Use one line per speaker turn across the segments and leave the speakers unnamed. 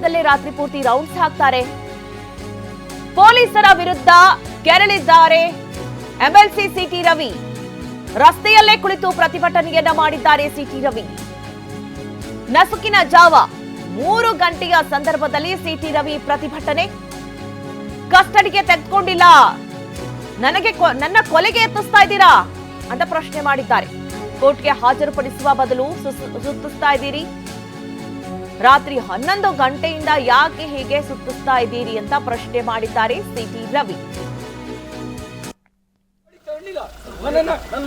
ಜಾಗದಲ್ಲೇ ರಾತ್ರಿ ಪೂರ್ತಿ ರೌಂಡ್ಸ್ ಹಾಕ್ತಾರೆ. ಪೊಲೀಸರ ವಿರುದ್ಧ ಕೆರಳಿದ್ದಾರೆ ಎಂಎಲ್ಸಿ ಸಿಟಿ ರವಿ. ರಸ್ತೆಯಲ್ಲೇ ಕುಳಿತು ಪ್ರತಿಭಟನೆಯನ್ನ ಮಾಡಿದ್ದಾರೆ ಸಿಟಿ ರವಿ. ನಸುಕಿನ ಜಾವ, ಮೂರು ಗಂಟೆಯ ಸಂದರ್ಭದಲ್ಲಿ ಸಿಟಿ ರವಿ ಪ್ರತಿಭಟನೆ. ಕಸ್ಟಡಿಗೆ ತೆಗೆದುಕೊಂಡಿಲ್ಲ. ನನಗೆ ನನ್ನ ಕೊಲೆಗೆ ಎತ್ತಿಸ್ತಾ ಇದ್ದೀರಾ? ಅಂತ ಪ್ರಶ್ನೆ ಮಾಡಿದ್ದಾರೆ. ಕೋರ್ಟ್ಗೆ ಹಾಜರುಪಡಿಸುವ ಬದಲು ಸುತ್ತಿಸ್ತಾ ಇದ್ದೀರಿ. ರಾತ್ರಿ ಹನ್ನೊಂದು ಗಂಟೆಯಿಂದ ಯಾಕೆ ಹೀಗೆ ಸುತ್ತಿಸ್ತಾ ಇದ್ದೀರಿ ಅಂತ ಪ್ರಶ್ನೆ ಮಾಡಿದ್ದಾರೆ ಸಿಟಿ ರವಿ.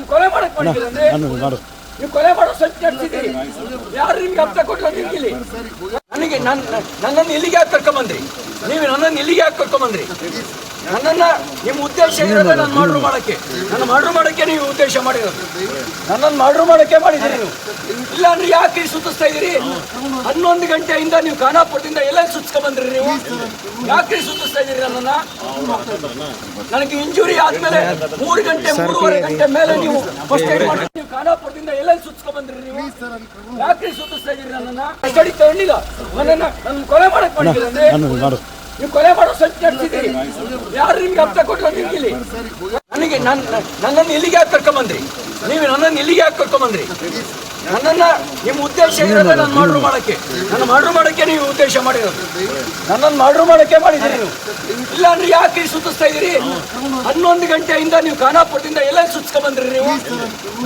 ಕೊಲೆ
ಮಾಡು
ನೀವು ಕೊಲೆ ಮಾಡೋ ಸಂಚು ನಡೆಸಿದ್ದೀರಿ ಯಾರು ನಿಮ್ಗೆ ಹಪ್ತ ಕೊಟ್ಟು ನಿಮ್ಗಿಲ್ಲಿ ನನಗೆ ನನ್ನ ನನ್ನನ್ನು ಇಲ್ಲಿಗೆ ಯಾಕೆ ಕರ್ಕೊಂಬಂದ್ರಿ? ನೀವು ನನ್ನನ್ನು ಇಲ್ಲಿಗೆ ಯಾಕೆ ಕರ್ಕೊಂಬಂದ್ರಿ? ನನ್ನನ್ನ ನಿಮ್ಮ ಉದ್ದೇಶ ಇರೋದೇ ನಾನು ಮಾಡ್ರು ಮಾಡೋಕ್ಕೆ. ನನ್ನ ಮಾಡ್ರು ಮಾಡೋಕ್ಕೆ ನೀವು ಉದ್ದೇಶ ಮಾಡಿರೋದು. ನನ್ನನ್ನು ಮಾಡ್ರು ಮಾಡೋಕ್ಕೆ ಮಾಡಿದ್ದೀರಿ ನೀವು. ಇಲ್ಲ ಅಂದ್ರೆ ಯಾಕೆ ಸುತ್ತಿಸ್ತಾ ಇದ್ದೀರಿ? ಹನ್ನೊಂದು ಗಂಟೆಯಿಂದ ನೀವು ಖಾನಾಪುರದಿಂದ ಎಲ್ಲ ಸುತ್ತಿಸ್ಕೊಂಬಂದ್ರಿ ನೀವು? ಯಾಕೆ ಸುತ್ತಿಸ್ತಾ ಇದ್ದೀರಿ ನನ್ನನ್ನ? ನನಗೆ ಇಂಜುರಿ ಆದ್ಮೇಲೆ ಮೂರು ಗಂಟೆ ಮೂರುವರೆ ಗಂಟೆ ಮೇಲೆ ನೀವು ಫಸ್ಟ್ ಏಡ್ ಮಾಡಿ ನೀವು ಖಾನಾಪುರದಿಂದ ಎಲ್ಲ ಬಂದ್ರಿ ನೀವು? ಯಾಕೆ ಸುತ್ತಿಸ್ತಾ ಇದ್ದೀರಿ ನನ್ನನ್ನ? ಕಸ್ಟಡಿ ತಗೊಂಡಿಲ್ಲ. ನನ್ನನ್ನ ನನ್ನ ಕೊಲೆ ಮಾಡಕ್ ಮಾಡಿದ್ದೀರ ನೀವು ಕೊಲೆ ಮಾಡೋ ಸಂಚು ನಡೆಸಿದ್ದೀರಿ ಯಾರು ನಿಮ್ಗೆ ಅರ್ಥ ಕೊಟ್ಟು ನಿಮ್ಗಿಲ್ಲಿ ನನಗೆ ನನ್ನ ನನ್ನನ್ನು ಇಲ್ಲಿಗೆ ಯಾಕೆ ಕರ್ಕೊಂಬಂದ್ರಿ ನೀವು ನನ್ನನ್ನು ಇಲ್ಲಿಗೆ ಯಾಕೆ ಕರ್ಕೊಂಬಂದ್ರಿ ನನ್ನನ್ನ ನಿಮ್ಮ ಉದ್ದೇಶ ಇರೋದೇ ನಾನು ಮಾಡ್ರು ಮಾಡಕ್ಕೆ. ನನ್ನ ಮಾಡ್ರು ಮಾಡಕ್ಕೆ ನೀವು ಉದ್ದೇಶ ಮಾಡಿರೋದು. ನನ್ನನ್ನು ಮಾಡ್ರು ಮಾಡಕ್ಕೆ ಮಾಡಿದ್ರಿ ನೀವು. ಇಲ್ಲ ಅಂದ್ರೆ ಯಾಕೆ ಸುತ್ತಿಸ್ತಾ ಇದ್ದೀರಿ? ಹನ್ನೊಂದು ಗಂಟೆಯಿಂದ ನೀವು ಖಾನಾಪುರದಿಂದ ಎಲ್ಲ ಸುತ್ತಿಸ್ಕೊಂಡ್ ಬಂದ್ರಿ ನೀವು?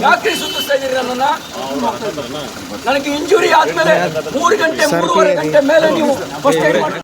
ಯಾಕೆ ಸುತ್ತಿಸ್ತಾ ಇದ್ದೀರಿ ನನ್ನನ್ನ? ನನಗೆ ಇಂಜುರಿ ಆದ್ಮೇಲೆ ಮೂರು ಗಂಟೆ ಮೂರುವರೆ ಗಂಟೆ ಮೇಲೆ ನೀವು ಫಸ್ಟ್ ಏಡ್ ಮಾಡಿ